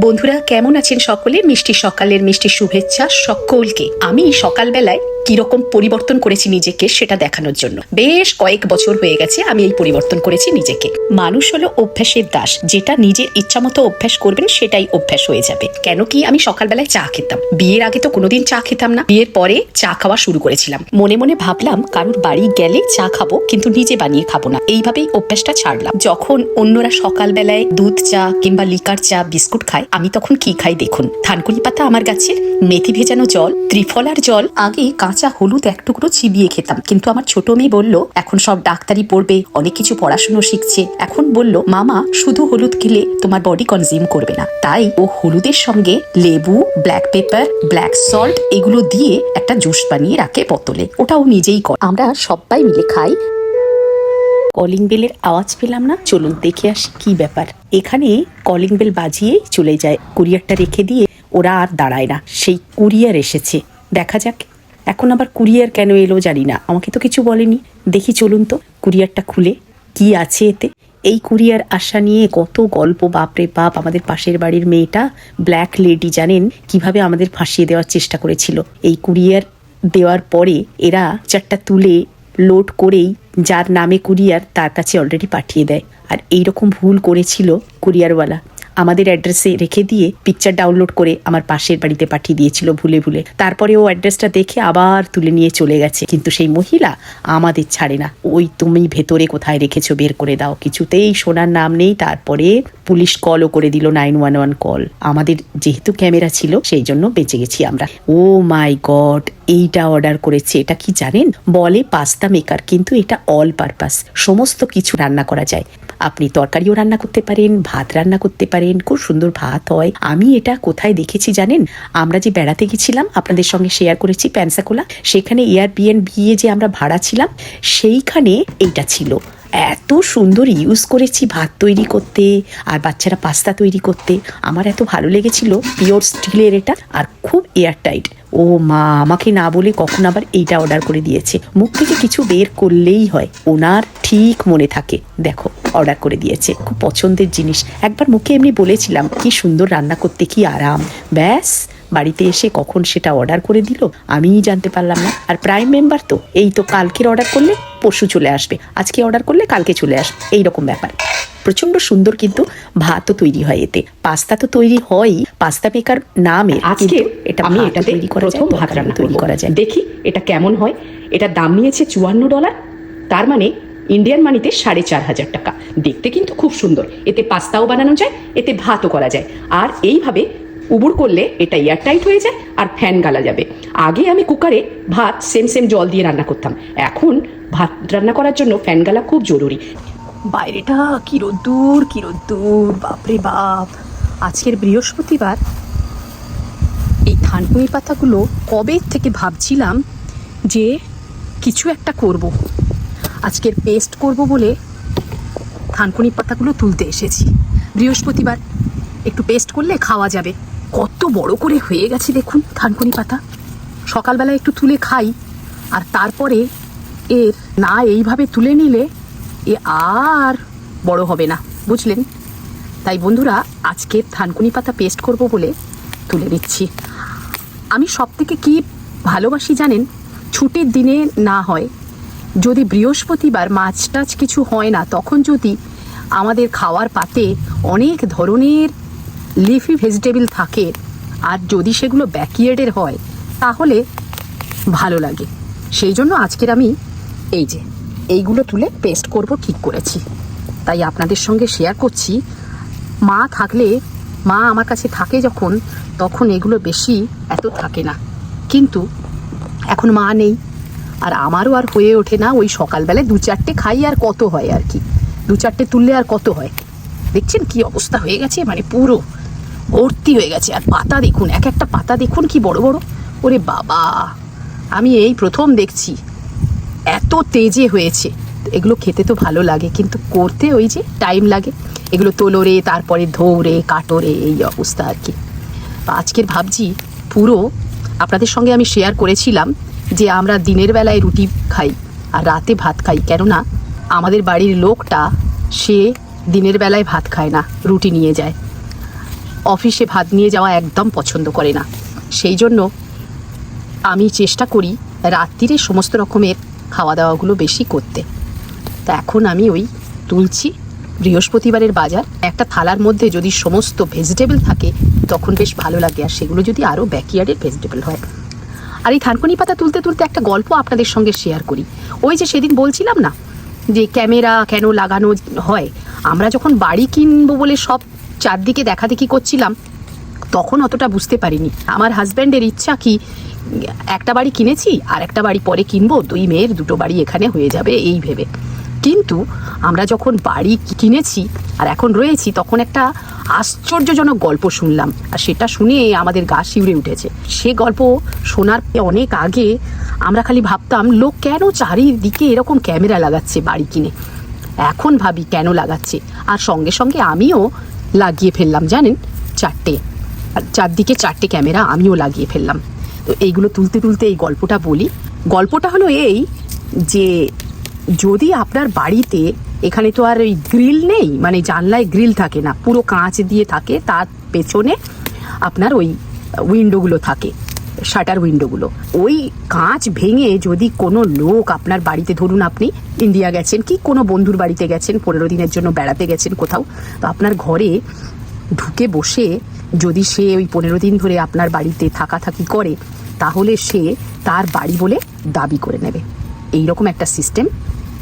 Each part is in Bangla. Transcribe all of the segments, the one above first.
বন্ধুরা, কেমন আছেন সকলে? মিষ্টি সকালের মিষ্টি শুভেচ্ছা সকলকে। আমি সকালবেলায় কীরকম পরিবর্তন করেছি নিজেকে সেটা দেখানোর জন্য। বেশ কয়েক বছর হয়ে গেছে আমি এই পরিবর্তন করেছি নিজেকে। মানুষ হলো অভ্যাসের দাস। যেটা নিজের ইচ্ছা মতো অভ্যাস করবেন সেটাই অভ্যাস হয়ে যাবে। কেন কি আমি সকালবেলায় চা খেতাম। বিয়ের আগে তো কোনোদিন চা খেতাম না। বিয়ের পরে চা খাওয়া শুরু করেছিলাম। মনে মনে ভাবলাম, কারোর বাড়ি গেলে চা খাব, কিন্তু নিজে বানিয়ে খাব না। এইভাবেই অভ্যাসটা ছাড়লাম। যখন অন্যরা সকালবেলায় দুধ চা কিংবা লিকার চা, বিস্কুট খায় আমি তখন কি খাই দেখুন। থানকুনি পাতা আমার গাছের মেথি ভেজানো জল, ত্রিফলার জল, আগে কাঁচা হলুদ এক টুকরো চিবিয়ে খেতাম। কিন্তু আমার ছোট মেয়ে বলল, এখন সব ডাক্তারি পড়বে, অনেক কিছু পড়াশুনো শিখছে। এখন বলল, মামা, শুধু হলুদ খেলে তোমার বডি কনজিউম করবে না। তাই ও হলুদের সঙ্গে লেবু ব্ল্যাক পেপার ব্ল্যাক সল্ট এগুলো দিয়ে একটা জুস বানিয়ে রাখে বোতলে। ওটা ও নিজেই করে। আমরা সবাই মিলে খাই। কলিং বেলের আওয়াজ পেলাম না। চলুন দেখে আসি কি ব্যাপার। এখানে কলিং বেল বাজিয়েই চলে যায়। কুরিয়ারটা রেখে দিয়ে ওরা আর দাঁড়ায় না। সেই কুরিয়ার এসেছে। দেখা যাক। এখন আবার কুরিয়ার কেন এলো জানি না। আমাকে তো কিছু বলেনি। দেখি চলুন তো কুরিয়ারটা খুলে। কি আছে এতে? এই কুরিয়ার আশা নিয়ে কত গল্প। বাপরে বাপ, আমাদের পাশের বাড়ির মেয়েটা ব্ল্যাক লেডি জানেন? কীভাবে আমাদের ফাঁসিয়ে দেওয়ার চেষ্টা করেছিল। এই কুরিয়ার দেওয়ার পরে এরা চারটা তুলে লোড করেই যার নামে কুরিয়ার তার কাছে অলরেডি পাঠিয়ে দেয়। আর এই রকম ভুল করেছিল কুরিয়ারওয়ালা। আমাদের অ্যাড্রেসে রেখে দিয়ে পিকচার ডাউনলোড করে আমার পাশের বাড়িতে পাঠিয়ে দিয়েছিল ভুলে ভুলে। তারপরে ও অ্যাড্রেসটা দেখে আবার তুলে নিয়ে চলে গেছে। কিন্তু সেই মহিলা আমাদের ছাড়ে না। ওই তুমি ভেতরে কোথায় রেখেছো বের করে দাও। কিছুতেই সোনার নাম নেই, তারপরে পুলিশ কলও করে দিল নাইন ওয়ান ওয়ান কল আমাদের যেহেতু ক্যামেরা ছিল, সেই জন্য বেঁচে গেছি আমরা। ও মাই গড এইটা অর্ডার করেছে। এটা কি জানেন? বলে পাস্তা মেকার কিন্তু এটা অল পারপাস সমস্ত কিছু রান্না করা যায়। আপনি তরকারিও রান্না করতে পারেন, ভাত রান্না করতে পারেন, খুব সুন্দর ভাত হয়। আমি এটা কোথায় দেখেছি জানেন? আমরা যে বেড়াতে গেছিলাম, আপনাদের সঙ্গে শেয়ার করেছি প্যান্সাকোলা সেখানে এয়ারবিএন বিয়ে যে আমরা ভাড়া ছিলাম, সেইখানে এইটা ছিল। এত সুন্দর ইউজ করেছি ভাত তৈরি করতে, আর বাচ্চারা পাস্তা তৈরি করতে। আমার এত ভালো লেগেছিল পিওর স্টিলের এটা, আর খুব এয়ারটাইট ও মা, আমাকে না বলে কখন আবার এইটা অর্ডার করে দিয়েছে। মুখ থেকে কিছু বের করলেই হয়, ওনার ঠিক মনে থাকে। দেখো অর্ডার করে দিয়েছে, খুব পছন্দের জিনিস। একবার মুখে এমনি বলেছিলাম, কি সুন্দর রান্না করতে, কি আরাম। ব্যাস বাড়িতে এসে কখন সেটা অর্ডার করে দিল আমিই জানতে পারলাম না। আর প্রাইম মেম্বার তো এই তো কালকের অর্ডার করলে পরশু চলে আসবে আজকে অর্ডার করলে কালকে চলে আসবে এই রকম ব্যাপার। প্রচণ্ড সুন্দর কিন্তু ভাতও তৈরি হয় এতে পাস্তা তো তৈরি হয়ই পাস্তা মেকার নামে আজকে এটা আমি এটা তৈরি করা যায় প্রথম ভাত রান্না তৈরি করা যায়। দেখি এটা কেমন হয়। এটা দাম নিয়েছে চুয়ান্ন ডলার তার মানে ইন্ডিয়ান মানিতে সাড়ে চার হাজার টাকা। দেখতে কিন্তু খুব সুন্দর। এতে পাস্তাও বানানো যায় এতে ভাতও করা যায়। আর এইভাবে উবুর করলে এটা এয়ারটাইট হয়ে যায় আর ফ্যান গালা যাবে। আগে আমি কুকারে ভাত সেম সেম জল দিয়ে রান্না করতাম। এখন ভাত রান্না করার জন্য ফ্যান গালা খুব জরুরি। বাইরেটা কি রোদ্দুর কি রোদ্দুর, বাপরে বাপ। আজকের বৃহস্পতিবার। এই থানকুনি পাতাগুলো কবে থেকে ভাবছিলাম যে কিছু একটা করব। আজকের পেস্ট করব বলে থানকুনি পাতাগুলো তুলতে এসেছি। বৃহস্পতিবার একটু পেস্ট করলে খাওয়া যাবে। কত বড় করে হয়ে গেছে দেখুন থানকুনি পাতা। সকালবেলা একটু তুলে খাই, আর তারপরে এর না এইভাবে তুলে নিলে এ আর বড় হবে না, বুঝলেন? তাই বন্ধুরা আজকে থানকুনি পাতা পেস্ট করব বলে তুলে নিচ্ছি। আমি সব থেকে কী ভালোবাসি জানেন? ছুটির দিনে না হয়। যদি বৃহস্পতিবার মাছ টাছ কিছু হয় না, তখন যদি আমাদের খাওয়ার পাতে অনেক ধরনের লিফি ভেজিটেবল থাকে। আর যদি সেগুলো ব্যাকইয়ার্ডের হয়, তাহলে ভালো লাগে। সেই জন্য আজকের আমি এই যে, এইগুলো তুলে পেস্ট করব ঠিক করেছি। তাই আপনাদের সঙ্গে শেয়ার করছি। মা থাকলে, মা আমার কাছে থাকে যখন, তখন এগুলো বেশি এত থাকে না। কিন্তু এখন মা নেই, আর আমারও আর হয়ে ওঠে না ওই সকালবেলায় দু চারটে খাই আর কত হয় আর কি। দু চারটে তুললে আর কত হয়। দেখছেন কি অবস্থা হয়ে গেছে? মানে পুরো ভর্তি হয়ে গেছে। আর পাতা দেখুন, এক একটা পাতা দেখুন কি বড় বড়। ওরে বাবা, আমি এই প্রথম দেখছি। এত তেজে হয়েছে। এগুলো খেতে তো ভালো লাগে, কিন্তু করতে ওই যে টাইম লাগে। এগুলো তোলোরে, তারপরে ধৌরে, কাটোরে, এই অবস্থা আর কি। আজকের ভাবছি, পুরো আপনাদের সঙ্গে আমি শেয়ার করেছিলাম যে আমরা দিনের বেলায় রুটি খাই আর রাতে ভাত খাই। কেননা আমাদের বাড়ির লোকটা সে দিনের বেলায় ভাত খায় না, রুটি নিয়ে যায়। অফিসে ভাত নিয়ে যাওয়া একদম পছন্দ করে না। সেই জন্য আমি চেষ্টা করি রাত্রিরে সমস্ত রকমের খাওয়া দাওয়াগুলো বেশি করতে। তা এখন আমি ওই তুলছি বৃহস্পতিবারের বাজার। একটা থালার মধ্যে যদি সমস্ত ভেজিটেবল থাকে, তখন বেশ ভালো লাগে। আর সেগুলো যদি আরও ব্যাকইয়ার্ডের ভেজিটেবল হয়। আর এই থানকুনি পাতা তুলতে তুলতে একটা গল্প আপনাদের সঙ্গে শেয়ার করি। ওই যে সেদিন বলছিলাম না, যে ক্যামেরা কেন লাগানো হয়? আমরা যখন বাড়ি কিনবো বলে সব চারদিকে দেখা দেখি করছিলাম, তখন অতটা বুঝতে পারিনি। আমার হাজব্যান্ডের ইচ্ছা কি, একটা বাড়ি কিনেছি আর একটা বাড়ি পরে কিনবো, দুই মেয়ের দুটো বাড়ি এখানে হয়ে যাবে এই ভেবে। কিন্তু আমরা যখন বাড়ি কিনেছি আর এখন রয়েছি, তখন একটা আশ্চর্যজনক গল্প শুনলাম। আর সেটা শুনে আমাদের গা শিউরে উঠেছে। সে গল্প শোনার অনেক আগে আমরা খালি ভাবতাম, লোক কেন চারিদিকে এরকম ক্যামেরা লাগাচ্ছে বাড়ি কিনে? এখন ভাবি কেন লাগাচ্ছে? আর সঙ্গে সঙ্গে আমিও লাগিয়ে ফেললাম, জানেন? চারটে। আর চারদিকে চারটে ক্যামেরা, আমিও লাগিয়ে ফেললাম। তো এইগুলো তুলতে তুলতে এই গল্পটা বলি। গল্পটা হলো এই যে, যদি আপনার বাড়িতে এখানে তো আর ওই গ্রিল নেই মানে জানলায় গ্রিল থাকে না, পুরো কাঁচ দিয়ে থাকে, তার পেছনে আপনার ওই উইন্ডোগুলো থাকে। শাটার উইন্ডোগুলো। ওই কাঁচ ভেঙে যদি কোনো লোক আপনার বাড়িতে, ধরুন আপনি ইন্ডিয়া গেছেন কি কোনো বন্ধুর বাড়িতে গেছেন, পনেরো দিনের জন্য বেড়াতে গেছেন কোথাও, তো আপনার ঘরে ঢুকে বসে যদি সে ওই পনেরো দিন ধরে আপনার বাড়িতে থাকা থাকি করে, তাহলে সে তার বাড়ি বলে দাবি করে নেবে। এই রকম একটা সিস্টেম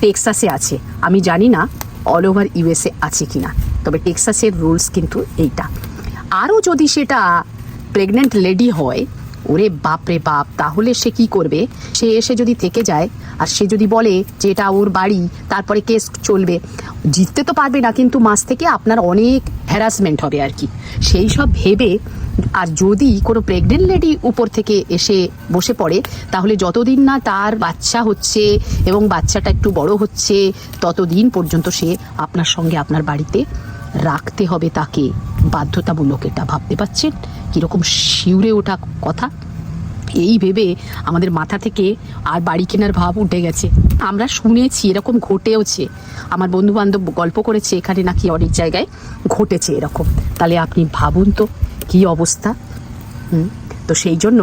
টেক্সাসে আছে। আমি জানি না অল ওভার ইউএসএ আছে কিনা, তবে টেক্সাসের রুলস কিন্তু এইটা। আরও যদি সেটা প্রেগনেন্ট লেডি হয় ওরে বাপ রে বাপ, তাহলে সে কি করবে? সে এসে যদি থেকে যায়, আর সে যদি বলে যে এটা ওর বাড়ি, তারপরে কেস চলবে। জিততে তো পারবে না, কিন্তু মাস থেকে আপনার অনেক হ্যারাসমেন্ট হবে আর কি। সেই সব ভেবে, আর যদি কোনো প্রেগনেন্ট লেডি উপর থেকে এসে বসে পড়ে, তাহলে যতদিন না তার বাচ্চা হচ্ছে এবং বাচ্চাটা একটু বড় হচ্ছে, ততদিন পর্যন্ত সে আপনার সঙ্গে আপনার বাড়িতে রাখতে হবে তাকে। বাধ্যতামূলক এটা ভাবতে পারছেন? কীরকম শিউরে ওঠা কথা? এই ভেবে আমাদের মাথা থেকে আর বাড়ি কেনার ভাব উঠে গেছে। আমরা শুনেছি এরকম ঘটেওছে। আমার বন্ধু বান্ধব গল্প করেছে, এখানে নাকি অনেক জায়গায় ঘটেছে এরকম। তাহলে আপনি ভাবুন তো, কী অবস্থা? তো সেই জন্য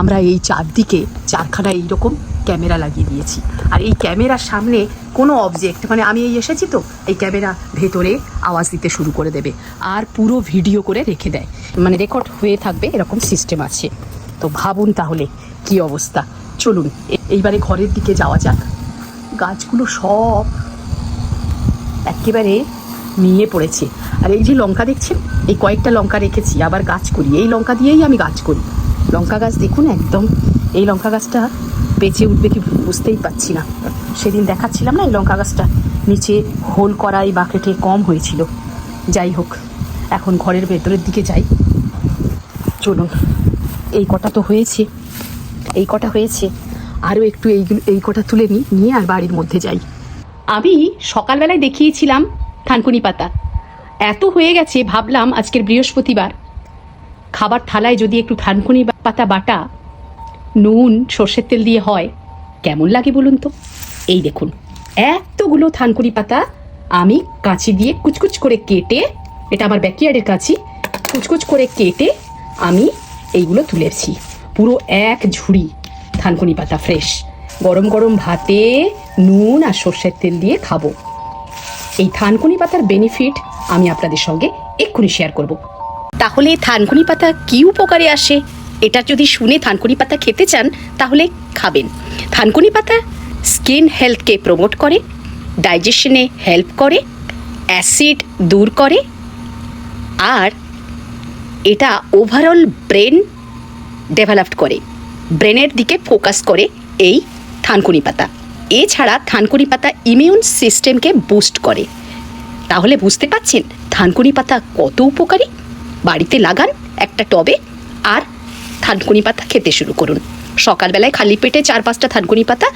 আমরা এই চারদিকে, চারখানা এইরকম ক্যামেরা লাগিয়ে দিয়েছি। আর এই ক্যামেরার সামনে কোনো অবজেক্ট মানে আমি এই এসেছি তো, এই ক্যামেরা ভেতরে আওয়াজ দিতে শুরু করে দেবে। আর পুরো ভিডিও করে রেখে দেয়। মানে রেকর্ড হয়ে থাকবে, এরকম সিস্টেম আছে। তো ভাবুন তাহলে কি অবস্থা। চলুন, এইবারে ঘরের দিকে যাওয়া যাক। গাছগুলো সব একেবারে নিয়ে পড়েছে। আর এই যে লঙ্কা দেখছেন? এই কয়েকটা লঙ্কা রেখেছি, আবার গাছ করি। এই লঙ্কা দিয়েই আমি গাছ করি। লঙ্কা গাছ দেখুন একদম, এই লঙ্কা গাছটা বেঁচে উঠবে কি বুঝতেই পারছি না। সেদিন দেখাচ্ছিলাম না এই লঙ্কা গাছটা। নিচে হোল করা এই বাকেটে কম হয়েছিল। যাই হোক, এখন ঘরের ভেতরের দিকে যাই। চলুন, এই কটা তো হয়েছে। এই কটা হয়েছে। আরও একটু এইগুলো এই কটা তুলে নিই নিয়ে আর বাড়ির মধ্যে যাই। আমি সকালবেলায় দেখিয়েছিলাম থানকুনি পাতা। এত হয়ে গেছে, ভাবলাম আজকের বৃহস্পতিবার। খাবার থালায় যদি একটু থানকুনি পাতা বাটা নুন, সর্ষের তেল দিয়ে হয়। কেমন লাগে বলুন তো? এই দেখুন, এতগুলো থানকুনি পাতা আমি কাঁচি দিয়ে কুচকুচ করে কেটে, এটা আমার ব্যাকিয়ার্ডের কাঁচি, কুচকুচ করে কেটে আমি এইগুলো তুলেছি পুরো এক ঝুড়ি থানকুনি পাতা ফ্রেশ গরম গরম ভাতে নুন আর সর্ষের তেল দিয়ে খাব। এই থানকুনি পাতার বেনিফিট আমি আপনাদের সঙ্গে এক্ষুনি শেয়ার করব। তাহলে থানকুনি পাতা কি উপকারে আসে? এটা যদি শুনে থানকুনি পাতা খেতে চান, তাহলে খাবেন। থানকুনি পাতা স্কিন হেলথকে প্রমোট করে, ডাইজেশনে হেল্প করে, অ্যাসিড দূর করে, আর এটা ওভারঅল ব্রেন ডেভেলপড করে, ব্রেনের দিকে ফোকাস করে এই থানকুনি পাতা। এছাড়া থানকুনি পাতা ইমিউন সিস্টেমকে বুস্ট করে। তাহলে বুঝতে পাচ্ছেন থানকুনি পাতা কত উপকারী? বাড়িতে লাগান একটা টবে, আর থানকুনি পাতা খেতে শুরু করুন। সকালবেলায় খালি পেটে চার পাঁচটা থানকুনি পাতা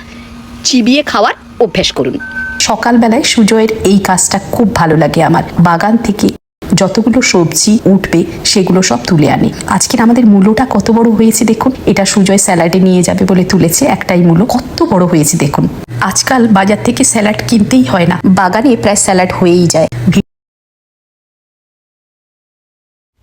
চিবিয়ে খাওয়ার অভ্যাস করুন। সকালবেলায় সুজয়ের এই কাজটা খুব ভালো লাগে আমার। বাগান থেকে যতগুলো সবজি উঠবে, সেগুলো সব তুলে আনে। আজকের আমাদের মূলোটা কত বড় হয়েছে দেখুন। এটা সুজয় স্যালাডে নিয়ে যাবে বলে তুলেছে। একটাই মূলো কত বড় হয়েছে দেখুন। আজকাল বাজার থেকে স্যালাড কিনতেই হয় না। বাগানে প্রায় স্যালাড হয়েই যায়।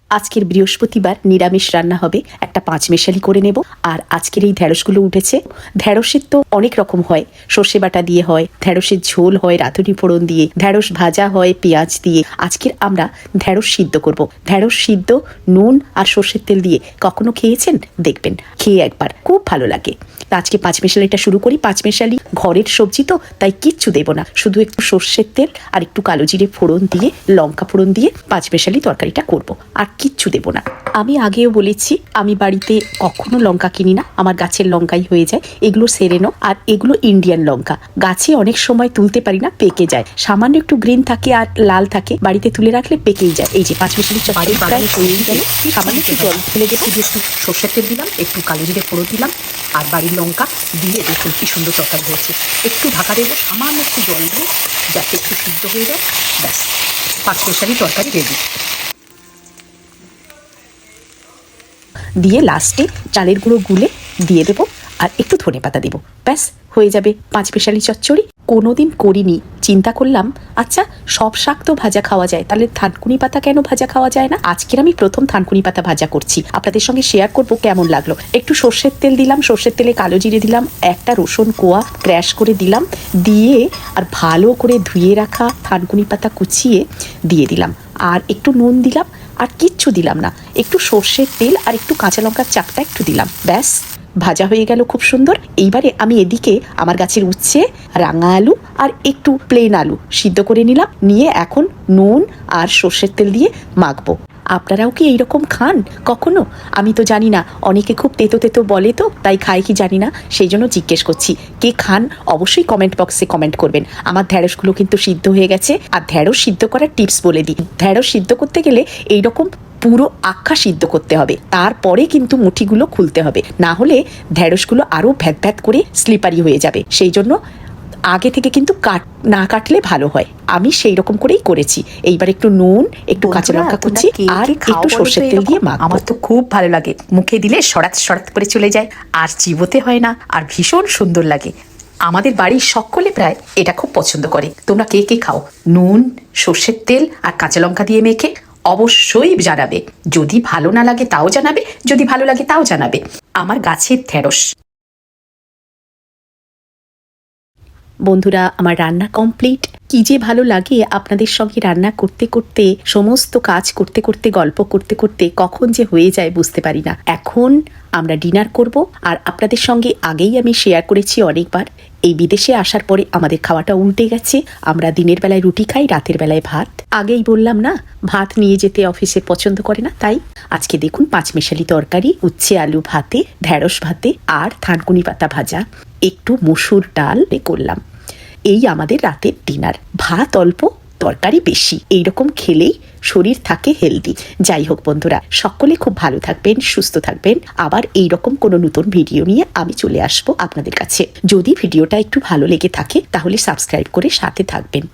আজকের বৃহস্পতিবার নিরামিষ রান্না হবে, একটা পাঁচ মেশালি করে নেব। আর আজকের এই ঢ্যাঁড়সগুলো উঠেছে। ঢ্যাঁড়সের তো অনেক রকম হয়। সর্ষে বাটা দিয়ে হয় ঢ্যাঁড়সের ঝোল হয়, রাঁধুনি ফোড়ন দিয়ে ঢ্যাঁড়স ভাজা হয়, পেঁয়াজ দিয়ে। আজকের আমরা ঢ্যাঁড়স সিদ্ধ করব। ঢ্যাঁড়স সিদ্ধ, নুন আর সর্ষের তেল দিয়ে। কখনো খেয়েছেন? দেখবেন। খেয়ে একবার। খুব ভালো লাগে। আজকে পাঁচ মেশালিটা শুরু করি। পাঁচ মেশালি ঘরের সবজি তো, তাই কিচ্ছু দেবো না। শুধু একটু সর্ষের তেল আর একটু কালো জিরে ফোড়ন দিয়ে, লঙ্কা ফোড়ন দিয়ে পাঁচ মেশালি তরকারিটা করব। আর কিচ্ছু দেবো না। আমি আগেও বলেছি আমি বাড়িতে কখনো লঙ্কা কিনি না। আমার গাছের লঙ্কাই হয়ে যায় এগুলো সেরেনো আর এগুলো ইন্ডিয়ান লঙ্কা। গাছে অনেক সময় তুলতে পারি না পেকে যায়। সামান্য একটু গ্রিন থাকে আর লাল থাকে বাড়িতে তুলে রাখলে পেকেই যায়। এই যে পাঁচ মেশালি চপারি সামান্য একটু জল ফেলে শুধু একটু সর্ষের তেল দিলাম একটু কালো জিরে ফোড়ন দিলাম আর বাড়ির লঙ্কা দিয়ে দেখুন কি সুন্দর তরকারি হয়েছে। একটু ঢাকা দেবো সামান্য একটু জল দেবো যাতে একটু সিদ্ধ হয়ে যায় ব্যাস। পাঁচ মেশালি তরকারি রেডি দিয়ে লাস্টে চালের গুঁড়ো গুলে দিয়ে দেবো আর একটু ধনে পাতা দেবো। ব্যাস, হয়ে যাবে পাঁচ পেশালি চচ্চড়ি। কোনো দিন করিনি, চিন্তা করলাম আচ্ছা সব শাক তো ভাজা খাওয়া যায়, তাহলে থানকুনি পাতা কেন ভাজা খাওয়া যায় না? আজকের আমি প্রথম থানকুনি পাতা ভাজা করছি। আপনাদের সঙ্গে শেয়ার করব কেমন লাগল। একটু সর্ষের তেল দিলাম, সর্ষের তেলে কালো জিরে দিলাম, একটা রসুন কোয়া ক্র্যাশ করে দিলাম, দিয়ে আর ভালো করে ধুয়ে রাখা থানকুনি পাতা কুচিয়ে দিয়ে দিলাম। আর একটু নুন দিলাম আর কিচ্ছু দিলাম না। একটু সর্ষের তেল আর একটু কাঁচা লঙ্কার চাপটা একটু দিলাম, ব্যাস। ভাজা হয়ে গেল খুব সুন্দর। এইবারে আমি এদিকে আমার গাছের উচ্ছে, রাঙা আলু আর একটু প্লেন আলু সিদ্ধ করে নিলাম। নিয়ে এখন নুন আর সর্ষের তেল দিয়ে মাখবো। আপনারাও কি এইরকম খান? কখনো? আমি তো জানি না। অনেকে খুব তেতো তেতো বলে তো, তাই খায় কি জানি না। সেই জন্য জিজ্ঞেস করছি, কে খান? অবশ্যই কমেন্ট বক্সে কমেন্ট করবেন। আমার ঢ্যাঁড়সগুলো কিন্তু সিদ্ধ হয়ে গেছে। আর ঢ্যাঁড়স সিদ্ধ করার টিপস বলে দিই। ঢ্যাঁড়স সিদ্ধ করতে গেলে এইরকম পুরো আখা সিদ্ধ করতে হবে। তারপরে কিন্তু মুঠিগুলো খুলতে হবে। না হলে ঢ্যাঁড়সগুলো আরও ভ্যাত ভ্যাত করে স্লিপারি হয়ে যাবে। সেই জন্য আগে থেকে কিন্তু কাট না কাটলে ভালো হয়। আমি সেই রকম করেই করেছি। এইবার একটু নুন একটু কাঁচা লঙ্কা কুচি আর একটু সর্ষের তেল দিয়ে মাখ। আমার তো খুব ভালো লাগে। মুখে দিলে সরাত সরাত করে চলে যায়। আর চিবোতে হয় না আর ভীষণ সুন্দর লাগে। আমাদের বাড়ির সকলে প্রায় এটা খুব পছন্দ করে। তোমরা কে কে খাও? নুন সর্ষের তেল আর কাঁচা লঙ্কা দিয়ে মেখে অবশ্যই জানাবে। যদি ভালো না লাগে তাও জানাবে যদি ভালো লাগে তাও জানাবে। আমার গাছের ঢেঁড়স। বন্ধুরা, আমার রান্না কমপ্লিট কি যে ভালো লাগে আপনাদের সঙ্গে রান্না করতে করতে, সমস্ত কাজ করতে করতে, গল্প করতে করতে, কখন যে হয়ে যায় বুঝতে পারি না। এখন আমরা ডিনার করব, আর আপনাদের সঙ্গে আগেই আমি শেয়ার করেছি অনেকবার। এই বিদেশে আসার পরে আমাদের খাওয়াটা উল্টে গেছে। আমরা দিনের বেলায় রুটি খাই, রাতের বেলায় ভাত। আগেই বললাম না, ভাত নিয়ে যেতে অফিসে পছন্দ করে না, তাই? আজকে দেখুন পাঁচমেশালি তরকারি, উচ্ছে আলু ভাতে ঢ্যাঁড়স ভাতে আর থানকুনি পাতা ভাজা। একটু মসুর ডাল করলাম। এই আমাদের রাতের ডিনার ভাত অল্প তরকারি বেশি। এইরকম খেলেই শরীর থাকে হেলদি যাই হোক বন্ধুরা, সকলে খুব ভালো থাকবেন, সুস্থ থাকবেন। আবার এই রকম কোনো নতুন ভিডিও নিয়ে আমি চলে আসব আপনাদের কাছে। যদি ভিডিওটা একটু ভালো লেগে থাকে, তাহলে সাবস্ক্রাইব করে সাথে থাকবেন।